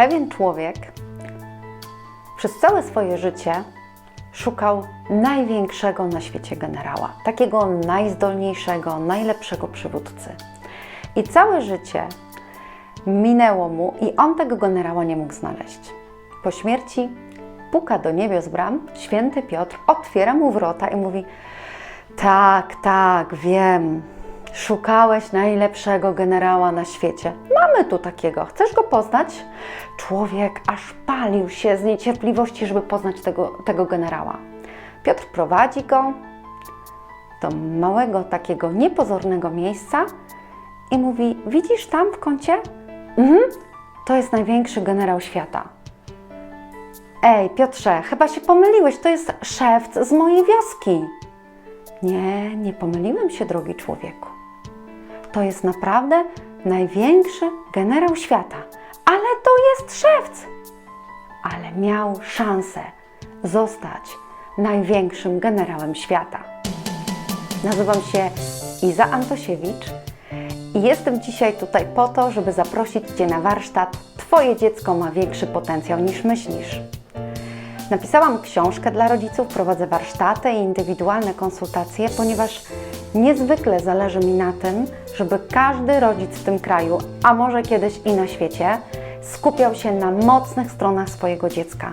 pewien człowiek przez całe swoje życie szukał największego na świecie generała, takiego najzdolniejszego, najlepszego przywódcy. I całe życie minęło mu i on tego generała nie mógł znaleźć. Po śmierci puka do niebios bram święty Piotr, otwiera mu wrota i mówi: Tak, tak, wiem. Szukałeś najlepszego generała na świecie. Mamy tu takiego. Chcesz go poznać? Człowiek aż palił się z niecierpliwości, żeby poznać tego, tego generała. Piotr prowadzi go do małego, takiego niepozornego miejsca i mówi: Widzisz tam w kącie? Mhm, to jest największy generał świata. Ej, Piotrze, chyba się pomyliłeś, to jest szewc z mojej wioski. Nie, nie pomyliłem się, drogi człowieku. To jest naprawdę największy generał świata, ale to jest szewc. Ale miał szansę zostać największym generałem świata. Nazywam się Iza Antosiewicz i jestem dzisiaj tutaj po to, żeby zaprosić Cię na warsztat Twoje dziecko ma większy potencjał niż myślisz. Napisałam książkę dla rodziców, prowadzę warsztaty i indywidualne konsultacje, ponieważ niezwykle zależy mi na tym, żeby każdy rodzic w tym kraju, a może kiedyś i na świecie, skupiał się na mocnych stronach swojego dziecka.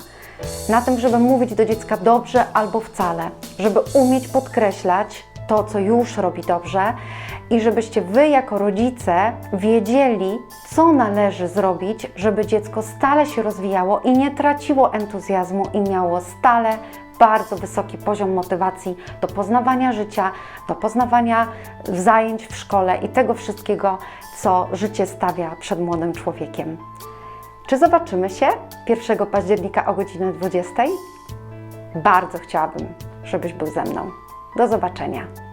Na tym, żeby mówić do dziecka dobrze albo wcale, żeby umieć podkreślać to, co już robi dobrze i żebyście Wy jako rodzice wiedzieli, co należy zrobić, żeby dziecko stale się rozwijało i nie traciło entuzjazmu i miało stale bardzo wysoki poziom motywacji do poznawania życia, do poznawania zajęć w szkole i tego wszystkiego, co życie stawia przed młodym człowiekiem. Czy zobaczymy się 1 października o godzinie 20? Bardzo chciałabym, żebyś był ze mną. Do zobaczenia.